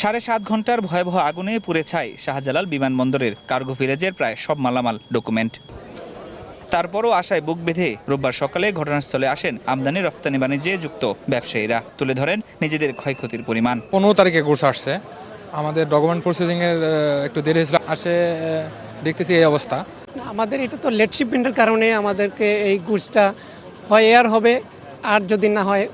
সাড়ে সাত ঘণ্টার ভয়াবহ আগুনে পুড়ে ছাই শাহজালাল বিমানবন্দরের কার্গো ভিলেজের প্রায় সব মালামাল ডকুমেন্ট। তারপরও আশায় বুক বেঁধে রোববার সকালে ঘটনাস্থলে আসেন আমদানি রপ্তানি বাণিজ্যে যুক্ত ব্যবসায়ীরা। তুলে ধরেন নিজেদের ক্ষয়ক্ষতির পরিমাণ। পনেরো তারিখে কোর্স আসছে। আমাদের ডকুমেন্ট প্রসেসিংয়ের একটু দেরি হয়েছিল। আসে দেখতেছি এই অবস্থা। না, আমাদের এটা তো লেট শিপমেন্টের কারণে আমাদেরকে এই গুডসটা হয় এয়ার হবে। আর যদি না হয়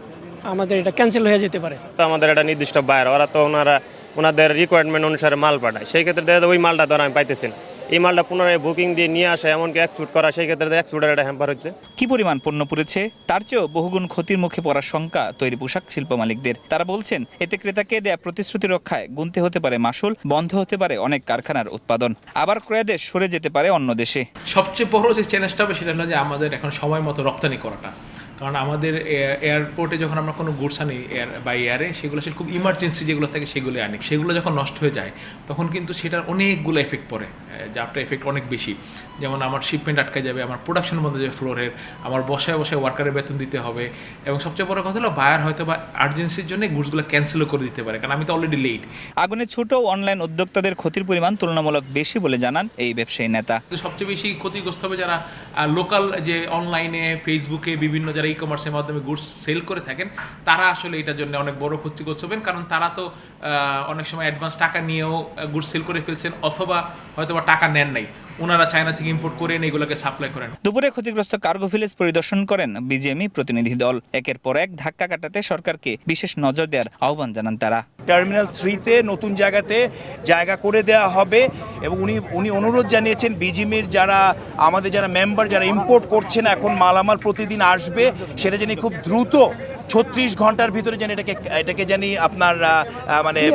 আমাদের এটা ক্যান্সেল হয়ে যেতে পারে। তো আমাদের একটা নির্দিষ্ট বায়ার ওরা তো ওনারা ওনাদের রিকোয়ারমেন্ট অনুসারে মাল পাঠায়। সেই ক্ষেত্রে দেখা যায় ওই মালটা ধর আমি পাইতেছি না। এই মালটা পুনরায় বুকিং দিয়ে নিয়ে আসা এমনকি এক্সপোর্ট করা সেই ক্ষেত্রে এক্সপোর্টের একটা হ্যাম্পার হচ্ছে। কি পরিমাণ পণ্য পুড়েছে? তার চেয়েও বহুগুণ ক্ষতির মুখে পড়ার শঙ্কা তৈরি পোশাক শিল্প মালিকদের। তারা বলছেন এতে ক্রেতাকে দেয়া প্রতিশ্রুতি রক্ষায় গুনতে হতে পারে মাসুল বন্ধ হতে পারে অনেক কারখানার উৎপাদন। আবার ক্রয়াদেশ সরে যেতে পারে অন্য দেশে। সবচেয়ে বড় যে চ্যালেঞ্জটা হবে সেটা হলো যে আমাদের এখন সময় মতো রপ্তানি করাটা। কারণ আমাদের এয়ারপোর্টে যখন আমরা কোনো গুডস আনি এয়ার বা এয়ারে সেগুলো আসলে খুব ইমার্জেন্সি যেগুলো থাকে সেগুলো আনি। সেগুলো যখন নষ্ট হয়ে যায় তখন কিন্তু সেটার অনেকগুলো এফেক্ট পড়ে যে আপনার এফেক্ট অনেক বেশি। যেমন আমার শিপমেন্ট আটকে যাবে আমার প্রোডাকশন বন্ধ যাবে ফ্লোরের আমার বসায় বসায় ওয়ার্কারের বেতন দিতে হবে এবং সবচেয়ে বড় কথা হলো বায়ার হয়তো বা আর্জেন্সির জন্য গুডসগুলো ক্যান্সেলও করে দিতে পারে কারণ আমি তো অলরেডি লেট আগুনে ছোট অনলাইন উদ্যোক্তাদের ক্ষতির পরিমাণ তুলনামূলক বেশি বলে জানান এই ব্যবসায়ী নেতা। সবচেয়ে বেশি ক্ষতিগ্রস্ত হবে যারা লোকাল যে অনলাইনে ফেসবুকে বিভিন্ন যারা ই কমার্সের মাধ্যমে গুডস সেল করে থাকেন, তারা আসলে এটার জন্য অনেক বড় ক্ষতিগ্রস্ত হবেন কারণ তারা তো অনেক সময় অ্যাডভান্স টাকা নিয়েও গুডস সেল করে ফেলছেন অথবা হয়তো টাকা নেন নাই। ওনারা চায়না থেকে ইম্পোর্ট করে এনে এগুলোকে সাপ্লাই করেন। দুপুরে ক্ষতিগ্রস্ত কার্গো ভিলেজ পরিদর্শন করেন বিজেএমই প্রতিনিধি দল। একের পর এক ধাক্কা কাটাতে সরকারকে বিশেষ নজর দেওয়ার আহ্বান জানান তারা। টার্মিনাল থ্রিতে নতুন জায়গাতে জায়গা করে দেওয়া হবে এবং উনি উনি অনুরোধ জানিয়েছেন বিজিমির যারা আমাদের যারা মেম্বার যারা ইম্পোর্ট করছেন এখন মালামাল প্রতিদিন আসবে সেটা জানি খুব দ্রুত ছত্রিশ ঘণ্টার ভিতরে যেন এটাকে এটাকে জানি আপনার মানে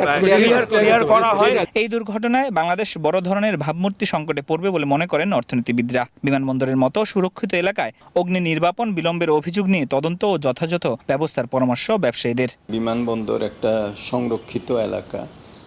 ক্লিয়ার করা হয়। এই দুর্ঘটনায় বাংলাদেশ বড় ধরনের ভাবমূর্তি সংকটে পড়বে বলে মনে করেন অর্থনীতিবিদরা। বিমানবন্দরের মতো সুরক্ষিত এলাকায় অগ্নি নির্বাপন বিলম্বের অভিযোগ নিয়ে তদন্ত ও যথাযথ ব্যবস্থার পরামর্শ ব্যবসায়ীদের। বিমানবন্দর একটা সংরক্ষিত এলাকা।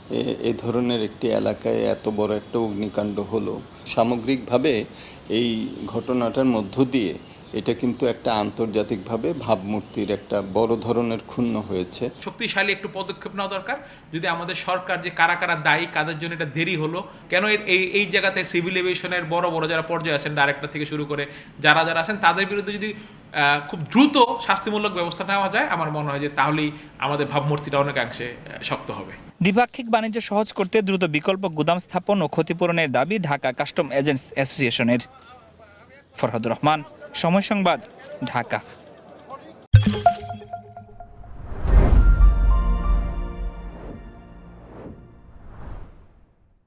এ- এ ধরনের একটি এলাকায় এত বড় একটা অগ্নিকাণ্ড হলো। সামগ্রিকভাবে এই ঘটনাটার মধ্য দিয়ে এটা কিন্তু একটা আন্তর্জাতিকভাবে ভাবমূর্তির একটা বড় ধরনের ক্ষুণ্ণ হয়েছে। শক্তিশালী একটু পদক্ষেপ নেওয়া দরকার। যদি আমাদের সরকার যে কারা কারা দায়ী কাদের জন্য এটা দেরি হলো কেন এর- এই এই জায়গাতে সিভিল এভিয়েশনের বড় বড় যারা পর্যায়ে আছেন ডাইরেক্টর থেকে শুরু করে যারা যারা আছেন তাদের বিরুদ্ধে যদি খুব দ্রুত শাস্তিমূলক ব্যবস্থা নেওয়া যায় আমার মনে হয় যে তাহলেই আমাদের ভাবমূর্তিটা অনেকাংশে শক্ত হবে। দ্বিপাক্ষিক বাণিজ্য সহজ করতে দ্রুত বিকল্প গুদাম স্থাপন ও ক্ষতিপূরণের দাবি ঢাকা কাস্টম এজেন্টস অ্যাসোসিয়েশনের। ফরহাদুর রহমান। সময় সংবাদ ঢাকা।